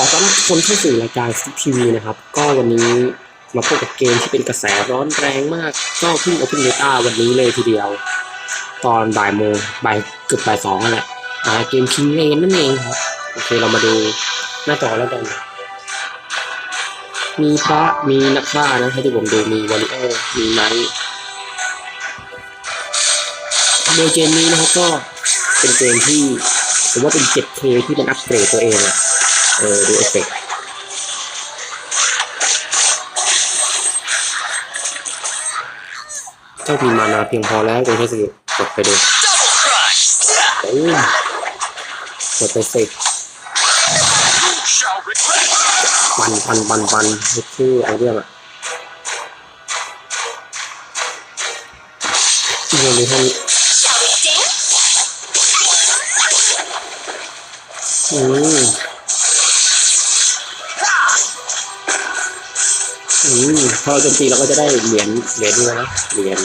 อต้อนรับทุกคนเข้าสู่รายการซิทีวีนะครับ ก็วันนี้มาพบกับเกมที่เป็นกระแสร้อนแรงมาก ก็เพิ่งโอเพนเบต้าวันนี้เลยทีเดียว ตอนบ่ายโมงบ่ายเกือบบ่ายสองนั่นแหละอ่าเกมคิงเลนนั่นเองครับ โอเคเรามาดูหน้าจอแล้วกัน มีพระมีนักฆ่านะให้ที่ผมดูมีวอลเลอร์มีไนท์โดยเกมนี้นะครับก็เป็นเกมที่ผมว่าเป็น 7K ที่มันอัปเกรดตัวเองอะ เออดูเอฟเฟกต์เจ้ามีมานาเพียงพอแล้วตรงที่สิกดไปดู Double crush! โอ้ยกดไปสิปันปันปันปันชื่อไอเรื่อะเรื่องนี้ให้ Shall we dance? อืม พอเราโจมตีเราก็จะได้เหรียญเหรียญด้วยนะเหรียญ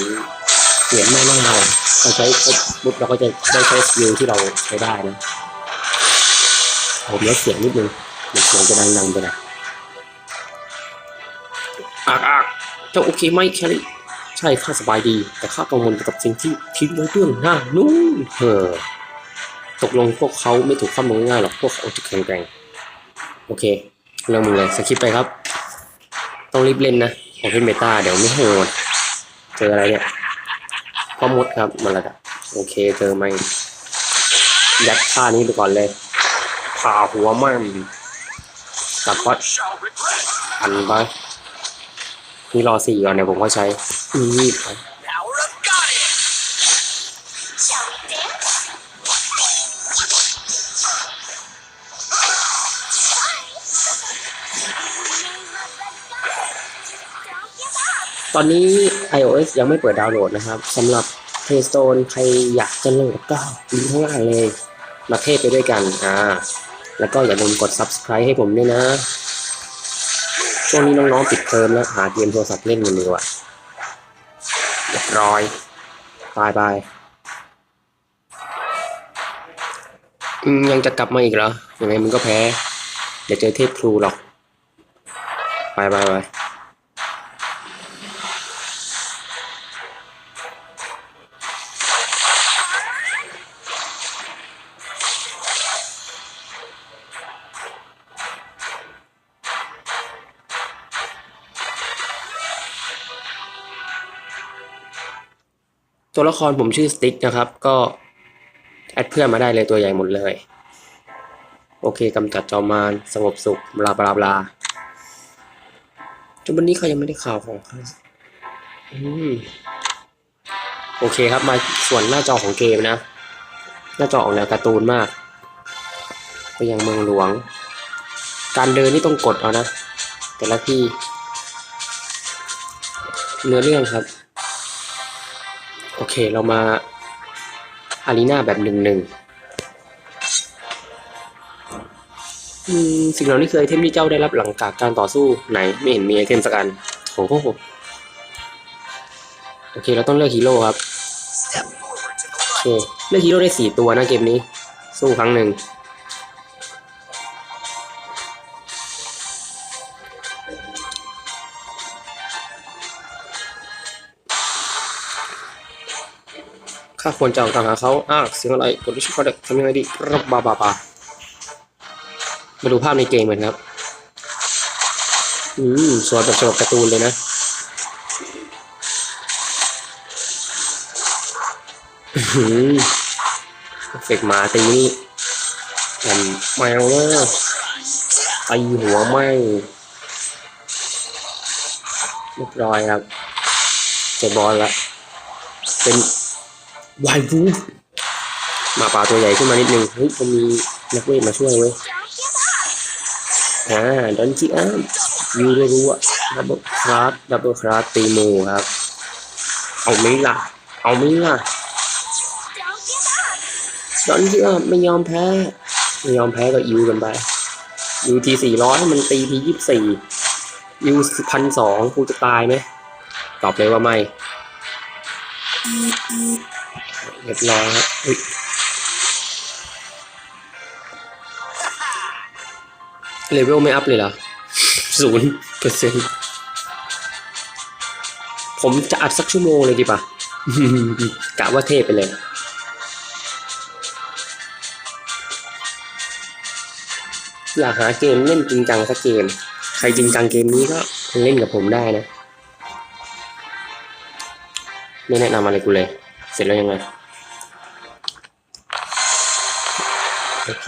เหรียญแม่หน้าเราเราใช้ครบปุ๊บเราก็จะได้ใช้สกิลที่เราใช้ได้นะผมลดเสียงนิดนึงเดี๋ยวเสียงจะดังๆไปหน่อยอากอากเจ้าโอเคไหมแคลรี่ใช่ข้าสบายดี แต่ข้ากังวลกับสิ่งที่ทิ้งไว้เบื้องหน้านู่นเฮ้อตกลงพวกเขาไม่ถูกข้ามลงง่ายๆหรอกพวกเขาจะแข็งแกร่งโอเคเรื่องมึงเลยสคิปไปครับ ต้องรีบเล่นนะของเป็นเมตาเดี๋ยวไม่โหดเจออะไรเนี่ยพ่อมดครับมาแล้วอะโอเคเจอไหมยัดท่านี้ไปก่อนเลยผ่าหัวมันกับก็ Shall regret! อันไปนี่รอสี่ก่อนเนี่ยผมก็ใช้ยี่ไป ตอนนี้ iOS ยังไม่เปิดดาวน์โหลดนะครับสำหรับ Playstone ใครอยากจะโหลดก็ลิงก์ข้างล่างเลยมาเทศไปด้วยกันอ่าแล้วก็อย่าลืมกด Subscribe ให้ผมด้วยนะ ช่วงนี้น้องๆปิดเทอมแล้วหาเกมโทรศัพท์เล่นกันดีกว่าเรียบร้อยบายบายยังจะกลับมาอีกเหรอยังไงมึงก็แพ้ เดี๋ยวเจอเทพครูหรอกบายบาย ตัวละครผมชื่อสติ๊กนะครับ ก็แอดเพื่อนมาได้เลยตัวใหญ่หมดเลย โอเคกำจัดจอมารสงบสุขบลาบลาบลาจนวันนี้เขายังไม่ได้ข่าวของเขาอืมโอเคครับมาส่วนหน้าจอของเกมนะ หน้าจอออกแนวการ์ตูนมาก ไปยังเมืองหลวง การเดินนี่ต้องกดเอานะ แต่ละที่เนื้อเรื่องครับ เคเรามาอารีนาแบบหนึ่งหนึ่งอืมสิ่งเหล่านี้คือไอเทมที่เจ้าได้รับหลังจากการต่อสู้ไหนไม่เห็นมีไอเทมสักอันโอ้โหโอเคเราต้องเลือกฮีโร่ครับ Step forward to the โอ right! เคเลือกฮีโร่ได้สี่ตัวนะเกมนี้ สู้ครั้งหนึ่ง ข้าควรจะออกตามหาเขาอ้าวเสียงอะไรกดที่ชื่อเขาเด็กทำยังไงดีรับบาบาบามาดูภาพในเกมกันครับ อืมสวยแบบฉบับการ์ตูนเลยนะ อื้อเฟกหมาตีนี่แอมแมวเนอะตีหัวไหมเรียบร้อยครับ เจ็บบอลละเป็น วายวูฟมาป่าตัวใหญ่ขึ้นมานิดนึงเฮ้ยผมมีนักเวทมาช่วยเว้ยอ่าดอนจิอ้ามยูรัวๆดับเบิลคราสดับเบิลคราสตีหมูครับ เอาไหมล่ะ เอาไหมล่ะดอนจิอ้ามไม่ยอมแพ้ไม่ยอมแพ้ก็ยูกันไปยูทีสี่ร้อยมันตีทียี่สิบสี่ยูพันสองกูจะตายไหมตอบเลยว่าไม่ เรียบร้อยครับเฮ้ยเลเวลไม่อัพเลยเหรอศูนย์เปอร์เซ็นต์ผมจะอัดสักชั่วโมงเลยดีป่ะกะว่าเทพไปเลยอยากหาเกมเล่นจริงจังสักเกม ใครจริงจังเกมนี้ก็เล่นกับผมได้นะ ไม่แนะนำอะไรกูเลย เสร็จแล้วยังไง โอเค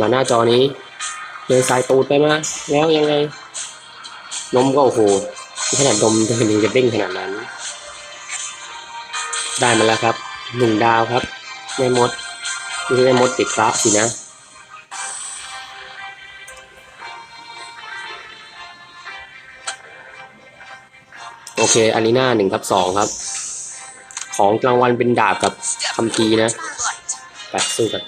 มาหน้าจอนี้เลยสายตูดไปมา แล้วยังไง นมก็โอ้โหขนาดนมจะเป็นยังจะเด้งขนาดนั้น ได้มาแล้วครับหนึ่งดาวครับแม่มดไม่ใช่แม่มดติดพระสินะโอเค อันนี้หน้าหนึ่งทับสองครับ ของรางวัลเป็นดาบกับคัมภีร์นะไปสู้กัน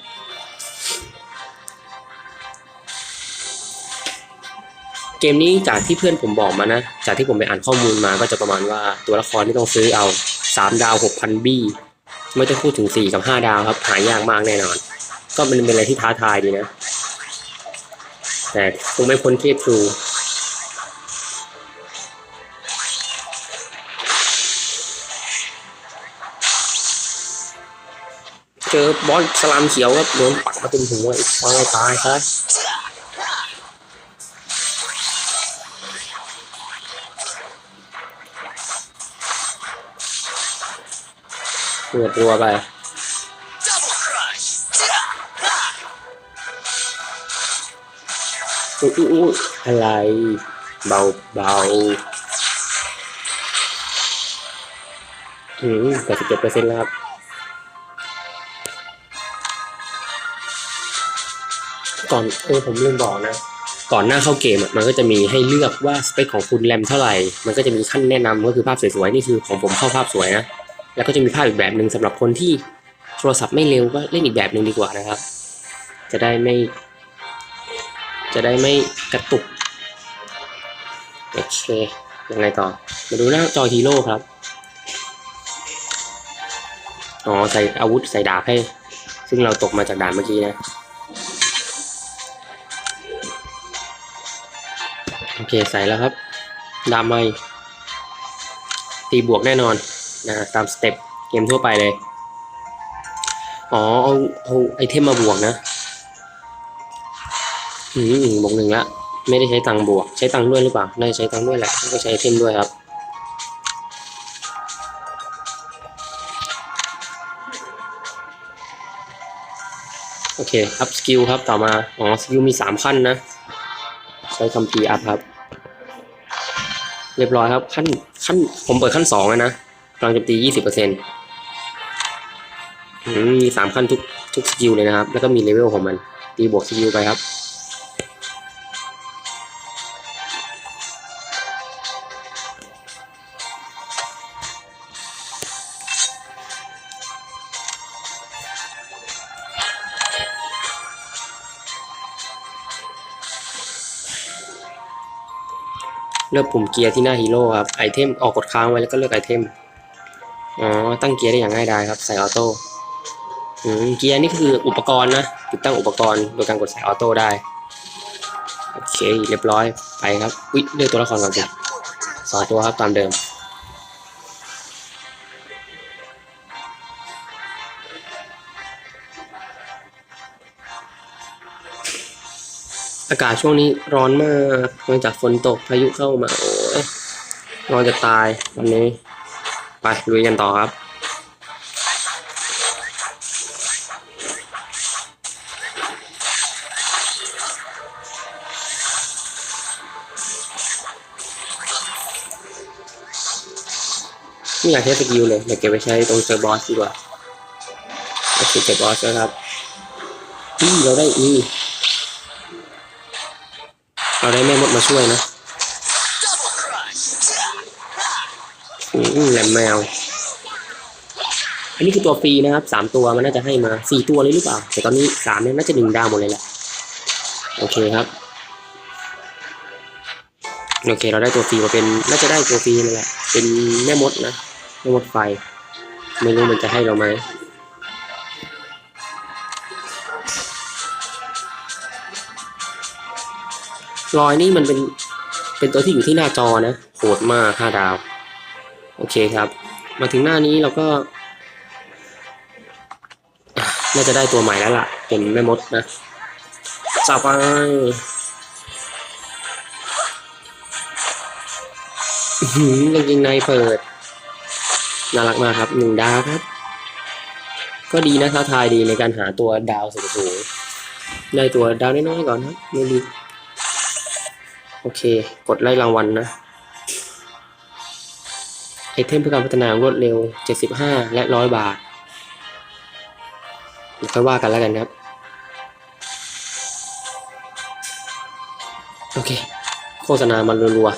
เกมนี้จากที่เพื่อนผมบอกมานะ จากที่ผมไปอ่านข้อมูลมาก็จะประมาณว่าตัวละครที่ต้องซื้อเอาสามดาวหกพันบี้ไม่ต้องพูดถึงสี่กับห้าดาวครับ หายากมากแน่นอน ก็เป็นเป็นอะไรที่ท้าทายดีนะ แต่คงไม่พ้นเทพทรูเจอบอสสลามเขียวครับโดนปักมาเต็มหัวอีกตายตายครับ เปิดตัวไป Double crush. อุ้ยอุ้ยอะไร เบาเบาอืมแปดสิบเจ็ดเปอร์เซ็นต์แล้วครับก่อนเออผมลืมบอกนะ ก่อนหน้าเข้าเกมอะมันก็จะมีให้เลือกว่าสเปคของคุณแรมเท่าไหร่ มันก็จะมีขั้นแนะนำก็คือภาพสวยๆ นี่คือของผมเข้าภาพสวยนะ แล้วก็จะมีภาพอีกแบบหนึ่งสำหรับคนที่โทรศัพท์ไม่เร็วก็เล่นอีกแบบหนึ่งดีกว่านะครับ จะได้ไม่ จะได้ไม่กระตุกโอเคยังไงต่อ มาดูหน้าจอฮีโร่ครับ อ๋อใส่อาวุธใส่ดาบให้ ซึ่งเราตกมาจากด่านเมื่อกี้นะ โอเคใส่แล้วครับ ดาบไม่ตีบวกแน่นอน นะตามสเต็ปเกมทั่วไปเลย อ๋อเอาเอาไอเทมมาบวกนะ อืมบวกหนึ่งละไม่ได้ใช้ตังค์บวก ใช้ตังค์ด้วยหรือเปล่าน่าจะใช้ตังค์ด้วยแหละก็ใช้ไอเทมด้วยครับโอเค อัพสกิลครับ ต่อมา อ๋อ สกิลมีสามขั้นนะ ใช้คัมภีอัพครับ เรียบร้อยครับ ขั้น ขั้น ผมเปิดขั้นสองแล้วนะ กลังโจมตียี่สิบเปอร์เซ็นต์มีสามขั้นทุกทุกสกิลเลยนะครับ แล้วก็มีเลเวลของมัน ตีบวกสกิลไปครับ เลือกปุ่มเกียร์ที่หน้าฮีโร่ครับ ไอเทมออกกดค้างไว้แล้วก็เลือกไอเทม อ๋อ ตั้งเกียร์ได้อย่างง่ายดายครับ ใส่ออโต้เกียร์นี่คืออุปกรณ์นะ ติดตั้งอุปกรณ์โดยการกดใส่ออโต้ได้ โอเค เรียบร้อย ไปครับ อุ๊ยเลือกตัวละครก่อนสิสองตัวครับตามเดิมอากาศช่วงนี้ร้อนมากเนื่องจากฝนตกพายุเข้ามา โอ้ยร้อนจะตายวันนี้ ไปลุยกันต่อครับ ไม่อยากใช้สกิลเลย อยากเก็บไปใช้ตรงเจอบอสดีกว่าโอเคเจอบอสแล้วครับนี่เราได้นี่เราได้แม่มดมาช่วยนะ แหลมแมว อันนี้คือตัวฟรีนะครับสามตัวมันน่าจะให้มาสี่ตัวเลยหรือเปล่า แต่ตอนนี้สามเนี่ยน่าจะหนึ่งดาวหมดเลยแหละ โอเคครับ โอเค เราได้ตัวฟรีมาเป็นน่าจะได้ตัวฟรีนั่นแหละ เป็นแม่มดนะแม่มดไฟ ไม่รู้มันจะให้เราไหมรอยนี่มันเป็นเป็นตัวที่อยู่ที่หน้าจอนะโหดมากห้าดาว โอเคครับ มาถึงหน้านี้เราก็ น่าจะได้ตัวใหม่แล้วล่ะ เป็นแม่มดนะจับไปหือกางเกงในเปิด น่ารักมากครับหนึ่งดาวครับ ก็ดีนะท้าทายดีในการหาตัวดาวสูงๆได้ตัวดาวน้อยๆก่อนครับไม่ดี โอเค กดไล่รางวัลนะ ไอเทมเพื่อการพัฒนารวดเร็ว 75 และ 100 บาทเดี๋ยวค่อยว่ากันแล้วกันครับ โอเค โฆษณามันรัว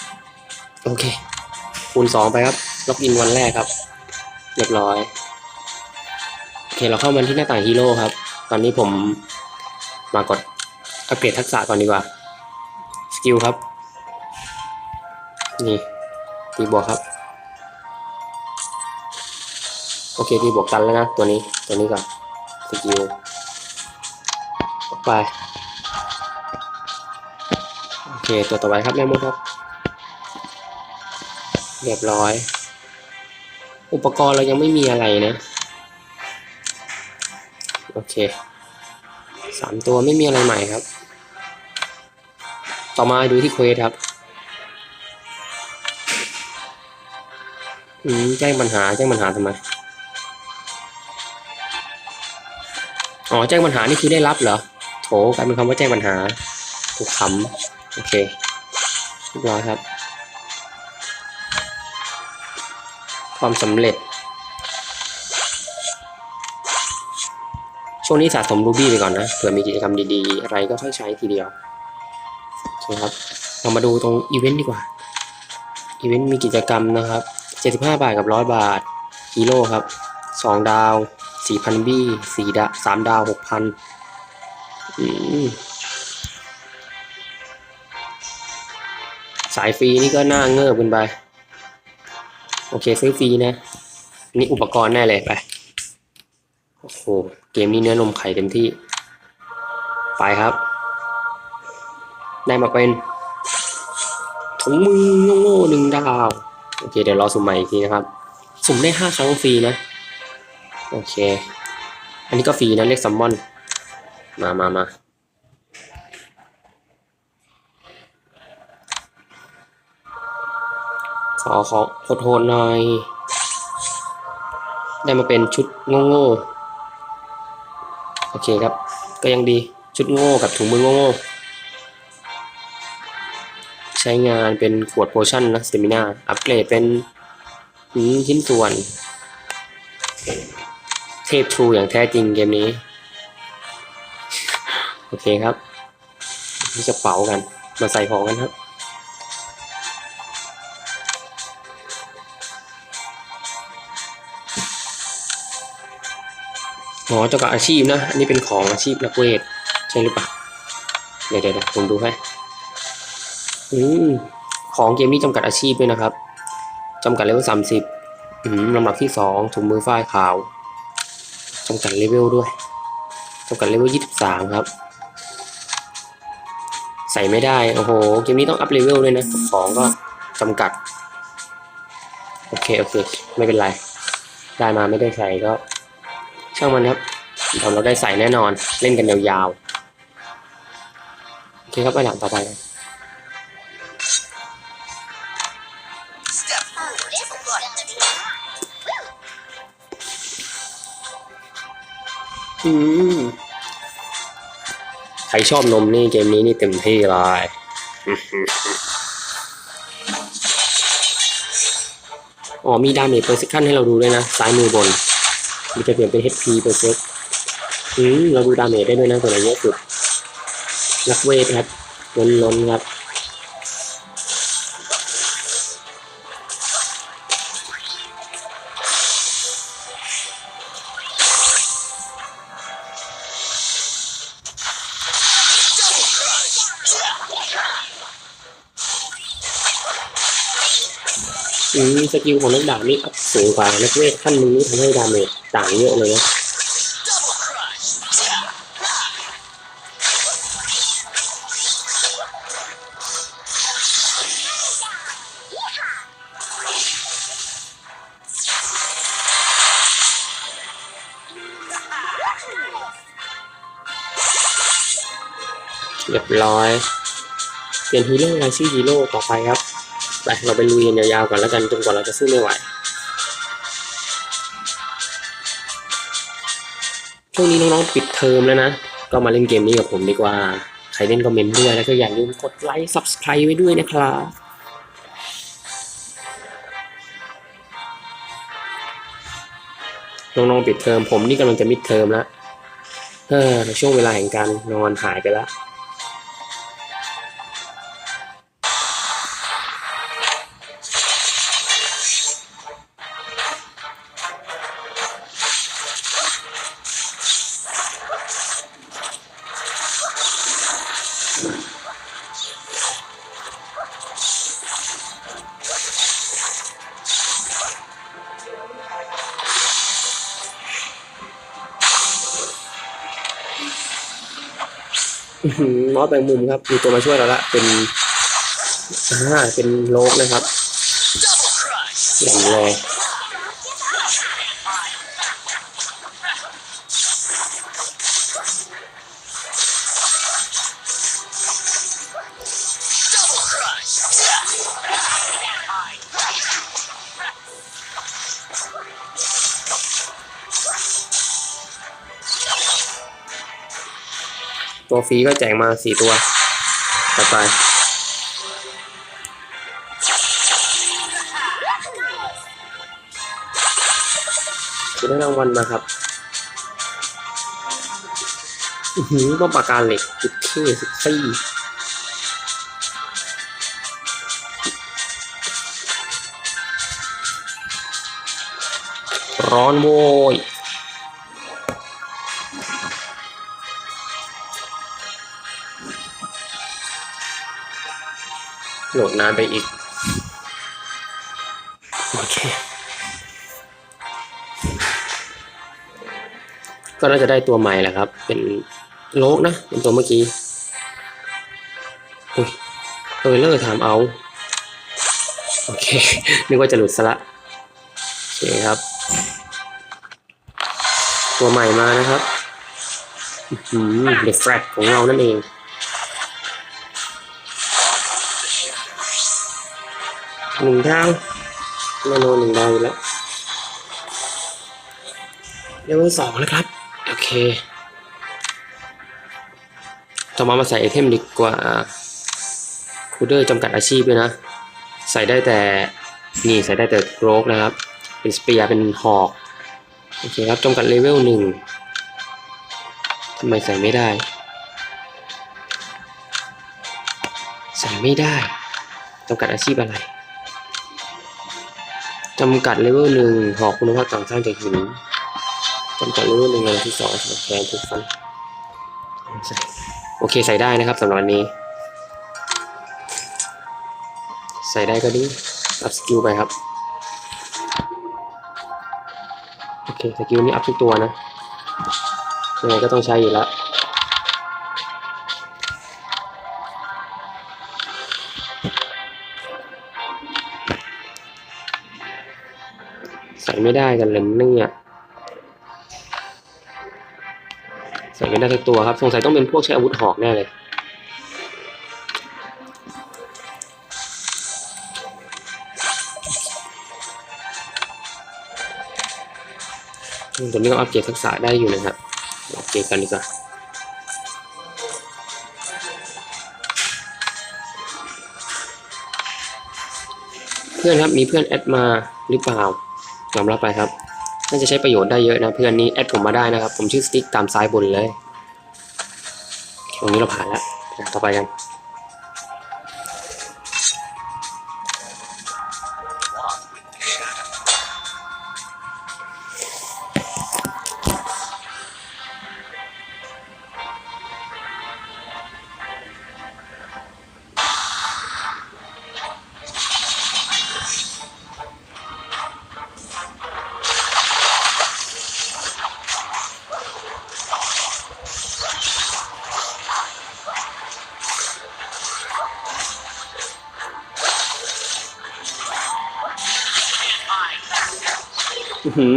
ๆ โอเค คูณ 2 ไปครับ ล็อกอินวันแรกครับ เรียบร้อย โอเคเราเข้ามาที่หน้าต่างฮีโร่ครับ ตอนนี้ผมมากดอัปเกรดทักษะก่อนดีกว่า สกิลครับ นี่ตีบวกครับ โอเคตีบวกกันแล้วนะ ตัวนี้ตัวนี้ก่อนสกิลออไปโอเคตัวต่อไปครับแม่มดครับ เรียบร้อย อุปกรณ์เรายังไม่มีอะไรนะ โอเคสามตัวไม่มีอะไรใหม่ครับ ต่อมาดูที่เควสครับอืมแจ้งปัญหาแจ้งปัญหาทำไม อ๋อแจ้งปัญหานี่คือได้รับเหรอ โถกลายเป็นคำว่าแจ้งปัญหาถูกขำโอเคเรียบร้อยครับ ความสำเร็จ ช่วงนี้สะสมรูบี้ไปก่อนนะ เผื่อมีกิจกรรมดีๆ อะไรก็ค่อยใช้ทีเดียวโอเคครับ เรามาดูตรงอีเวนต์ดีกว่า อีเวนต์มีกิจกรรมนะครับ 75 บาทกับ 100 บาทฮีโร่ครับ 2 ดาว 4,000บี้4ดาว3ดาว6,000อืมสายฟรีนี่ก็น่าเงิบกันไป โอเคซื้อฟรีนะ นี่อุปกรณ์แน่เลยไป โอ้โห เกมนี้เนื้อนมไข่เต็มที่ ไปครับ ได้มาเป็นถุงมือโง่หนึ่งดาว โอเค เดี๋ยวรอสุ่มใหม่อีกทีนะครับ สุ่มได้ห้าครั้งฟรีนะ โอเค อันนี้ก็ฟรีนะเรียกซัมมอน มามามาขอขอโหดๆหน่อย ได้มาเป็นชุดโง่ๆโอเคครับ ก็ยังดีชุดโง่กับถุงมือโง่ๆใช้งานเป็นขวดโพชั่นนะสเตมินาอัปเกรดเป็นชิ้นส่วน เทพทรูอย่างแท้จริงเกมนี้ โอเคครับนี่กระเป๋ากัน มาใส่ของกันครับอ๋อเจ้ากับอาชีพนะ อันนี้เป็นของอาชีพนักเวท ใช่หรือเปล่าเดี๋ยวเดี๋ยวเดี๋ยวผมดูให้อืมของเกมนี้จำกัดอาชีพด้วยนะครับจำกัดเลเวลสามสิบอืมลำดับที่สองถุงมือฝ้ายขาว จำกัดเลเวลด้วยจำกัดเลเวลยี่สิบสามครับ ใส่ไม่ได้ โอ้โห เกมนี้ต้องอัพเลเวลด้วยนะของก็จำกัด โอเค โอเค ไม่เป็นไร ได้มาไม่ได้ใส่ก็ ช่างมันครับเดี๋ยวเราได้ใส่แน่นอน เล่นกันยาวๆ โอเคครับไปหลังต่อไป ใครชอบนมนี่เกมนี้นี่เต็มที่เลยอ๋อมีดาเมจเปอร์เซ็นต์ให้เราดูด้วยนะซ้ายมือบนมันจะเปลี่ยนเป็น HP เปอร์เซคอืมเราดูดาเมจได้ด้วยนะตัวไหนเยอะสุดนักเวทครับล้นล้นๆครับ สกิลของนักดาบนี่สูงกว่านักเวทขั้นนี้ทำให้ดาเมจต่างเยอะเลยนะเรียบร้อย เปลี่ยนฮีโร่รายชื่อฮีโร่ต่อไปครับ ไปเราไปลุยกันยาวๆก่อนแล้วกันจนกว่าเราจะสู้ไม่ไหวช่วงนี้น้องๆปิดเทอมแล้วนะ ก็มาเล่นเกมนี้กับผมดีกว่า ใครเล่นก็เมนด้วยแล้วก็อย่าลืมกดไลค์ subscribe ไว้ด้วยนะครับน้องๆปิดเทอมผมนี่กำลังจะมิดเทอมแล้วเออช่วงเวลาแห่งการนอนหายไปแล้ว อื้อหือมอสแบงมุมครับ มีตัวมาช่วยเราละ เป็นอ่าเป็นโลกนะครับ Double crush. อย่างเลย ตัวฟรีก็แจกมาสี่ตัวต่อไปคือได้รางวัลมาครับหือป้อมปากกาเหล็กจุดเคสิบซี่ร้อนโว้ย โหลดนานไปอีก โอเค ก็น่าจะได้ตัวใหม่แหละครับ เป็นโลกนะเป็นตัวเมื่อกี้อุ้ยเออเลอร์ถามเอา โอเค นึกว่าจะหลุดซะละ โอเคครับ ตัวใหม่มานะครับเด็กแฟลกของเรานั่นเอง หนึ่งดาวแน่นอนหนึ่งดาวอยู่แล้วเลเวลสองแล้วครับ โอเค ต่อมามาใส่ไอเทมดีกว่าคูเดอร์จำกัดอาชีพด้วยนะ ใส่ได้แต่ นี่ใส่ได้แต่โรกนะครับ เป็นสเปียร์เป็นหอก โอเคครับจำกัดเลเวลหนึ่งทำไมใส่ไม่ได้ ใส่ไม่ได้จำกัดอาชีพอะไร จำกัดเลเวลหนึ่งหอกคุณภาพต่างสร้างจากหินจำกัดเลเวลหนึ่งในวันที่สองสำหรับแคนทุกฟันโอเคใส่ได้นะครับสำหรับวันนี้ ใส่ได้ก็ดีอัพสกิลไปครับ โอเคสกิลนี้อัพทุกตัวนะยังไงก็ต้องใช้อยู่แล้ว ไม่ได้กันเลยเนี่ยใส่ไม่ได้ทุกตัวครับ สงสัยต้องเป็นพวกใช้อาวุธหอกแน่เลยตัวนี้ก็อัปเกรดทักษะได้อยู่นะครับอัปเกรดกันดีกว่าเพื่อนครับมีเพื่อนแอดมาหรือเปล่า ยอมรับไปครับ น่าจะใช้ประโยชน์ได้เยอะนะเพื่อนนี้แอดผมมาได้นะครับ ผมชื่อสติ๊กตามซ้ายบนเลย ตรงนี้เราผ่านแล้ว ต่อไปกัน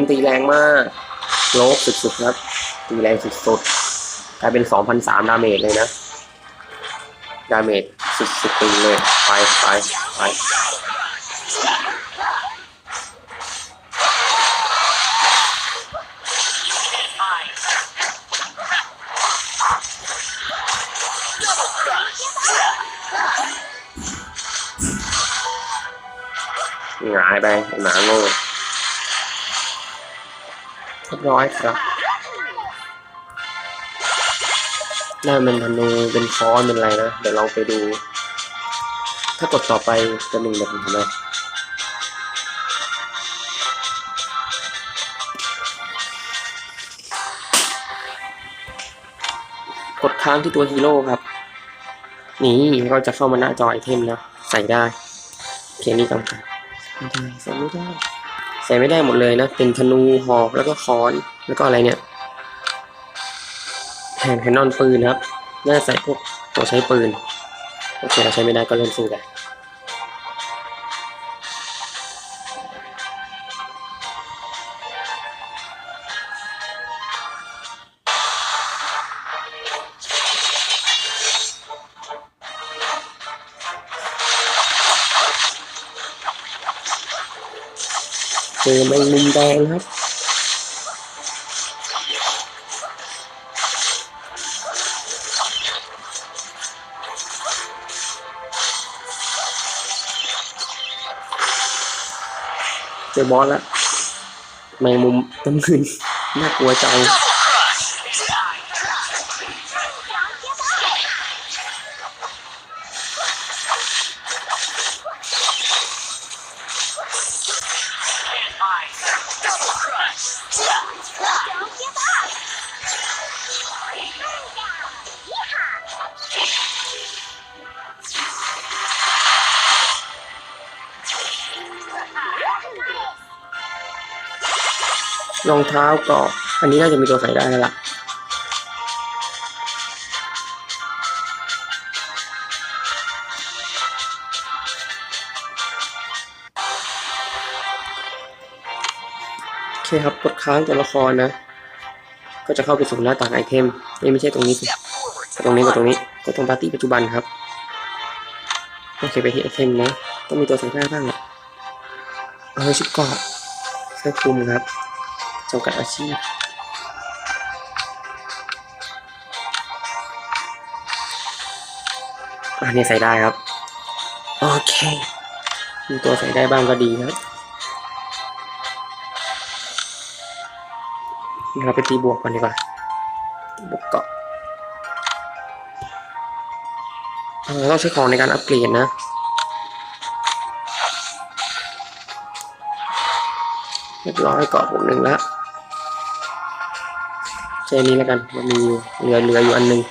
ตีแรงมาก โลกสุดๆครับ ตีแรงสุดๆ กลายเป็น2,003ดาเมจเลยนะ ดาเมจสุดๆไปเลย ไปไปไปหงายไปหมาโง่ รียบร้อยครับน่าเป็นธนูเป็นค้อนเป็นอะไรนะ เดี๋ยวเราไปดู ถ้ากดต่อไปจะหนึ่งแบบนี้ไหมกดค้างที่ตัวฮีโร่ครับ นี่เราจะเข้ามาหน้าจอไอเทมนะ ใส่ได้เพียงนี้ก่อนครับไม่ได้ใส่ไม่ได้ ใส่ไม่ได้หมดเลยนะ เป็นธนูหอกแล้วก็ค้อนแล้วก็อะไรเนี่ยแผ่นแคนนอนปืนครับ น่าจะใส่พวกตัวใช้ปืน โอเคเราใช้ไม่ได้ก็เริ่มสู้กัน แมงมุมแดงครับเจอบอสแล้วแมงมุมน้ำขึ้นน่ากลัวจัง รองเท้าเกาะอันนี้น่าจะมีตัวใส่ได้แล้วล่ะโอเคครับกดค้างตัวละครนะ ก็จะเข้าไปสู่หน้าต่างไอเทมนี่ไม่ใช่ตรงนี้สิกดตรงนี้กดตรงนี้กดตรงปาร์ตี้ปัจจุบันครับโอเคไปที่ไอเทมนะต้องมีตัวใส่ได้บ้างแหละเอาชุดเกาะเสื้อคลุมครับ จำกัดอาชีพ อันนี้ใส่ได้ครับ โอเคมีตัวใส่ได้บ้างก็ดีครับเราไปตีบวกก่อนดีกว่า บวกเกาะเออต้องใช้ของในการอัปเกรดนะเรียบร้อยเกาะผมหนึ่งแล้ว ค่นี้แล้วกันมันมีอยู่เหลือเหลืออยู่อันหนึ่ง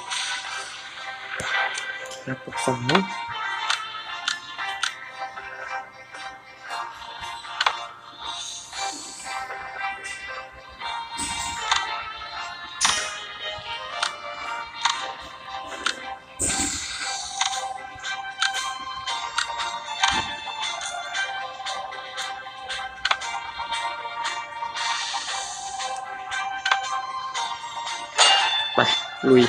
ครับปกสอง ลุย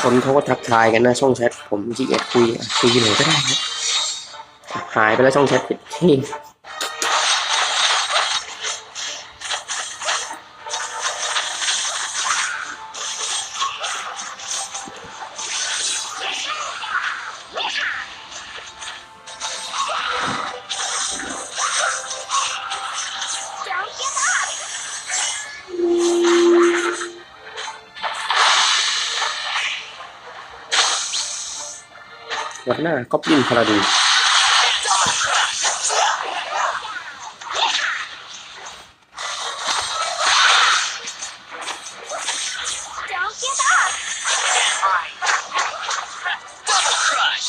คนเขาก็ทักทายกันน้าช่องแชทผมขี้เกียจคุยคุยไหนก็ได้ครับหายไปแล้วช่องแชทที่ วัดหน้าก็ปิ้นพาราดี Double crush. Don't give up! Double crush.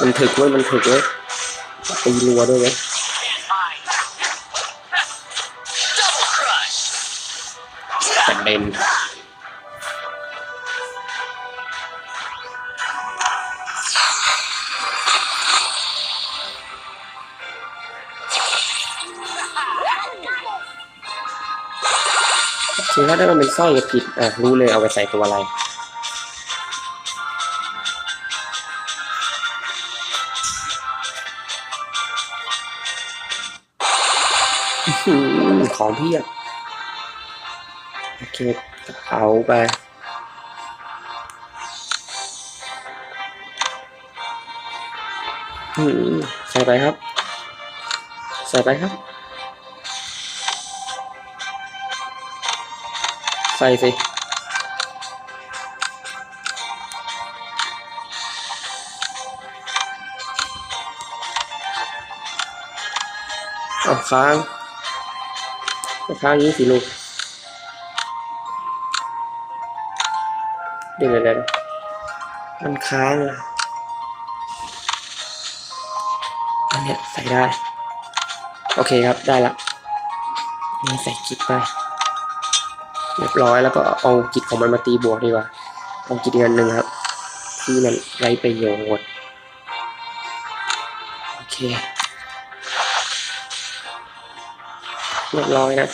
มันถึกเว้ยมันถึกเว้ยตีรัวด้วยเว้ย Double crush. แต่เด่น ถ้าได้มันเป็นสร้อยกับผิดอะรู้เลยเอาไปใส่ตัวอะไรอื้อหือของเพียบโอเคเป๋าไปใส่ไปครับ ใส่ไปครับ ใส่สิเอาค้างค้างนี้สิลูกเดี๋ยวเดี๋ยวเดี๋ยวมันค้างอะอันเนี้ยใส่ได้ โอเคครับได้ละนี่ใส่กิจไป เรียบร้อยแล้วก็เอากิจของมันมาตีบวกดีกว่าเอากิจเงินหนึ่งครับ ที่มันไรประโยชน์โอเคเรียบร้อยนะ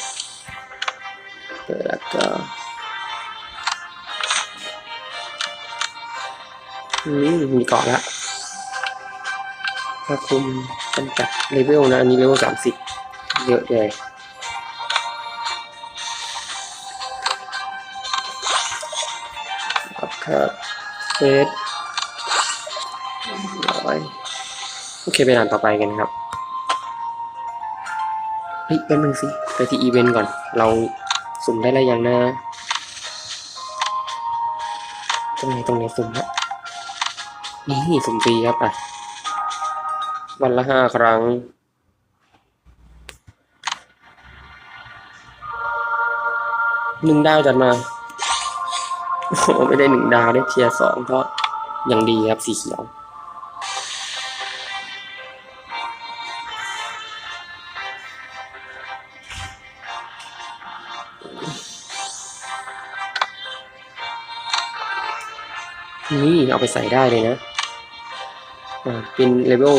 เปิดแล้วก็อืมมีเกาะละถ้าคุมจำกัดเลเวลนะ อันนี้เลเวลสามสิบเยอะเลย ครับครับเฟสร้อยโอเคไปด่านต่อไปกันครับเฮ้ยแป๊บนึงสิไปที่อีเวนต์ก่อน เราสุ่มได้แล้วยังนะตรงไหนตรงไหนสุ่มฮะนี่สุ่มฟรีครับอะ วันละห้าครั้งหนึ่งดาวจัดมา โอ้โหไม่ได้หนึ่งดาวได้เทียร์สองก็ยังดีครับสีเขียวนี่เอาไปใส่ได้เลยนะเป็นเลเวล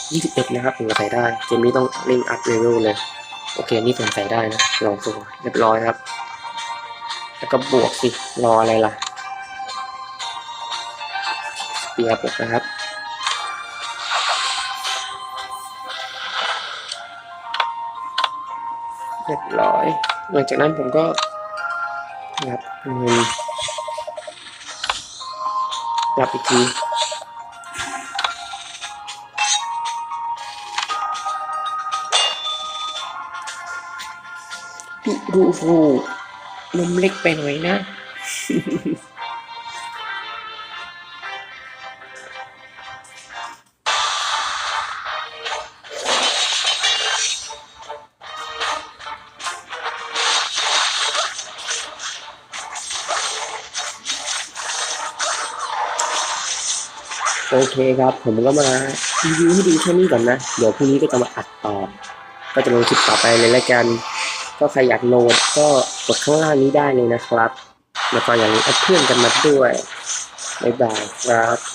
21 นะครับถึงจะใส่ได้ เกมนี้ต้องเร่งอัพเลเวลเลย โอเค นี่ผมใส่ได้นะ ลองดูเรียบร้อยครับ แล้วก็บวกสิ รออะไรล่ะเปียบวกนะครับ เรียบร้อย หลังจากนั้นผมก็รับเงินรับอีกทีดูดูดู นมเล็กไปหน่อยนะ โอเคครับ ผมก็มารีวิวให้ดูแค่นี้ก่อนนะ เดี๋ยวพรุ่งนี้ก็จะมาอัดต่อ ก็จะลงคลิปต่อไปเลยละกัน ก็ใครอยากโหลดก็กดข้างล่างนี้ได้เลยนะครับ แล้วก็อย่างนี้แอดเพื่อนกันมาด้วยบ๊ายบายครับ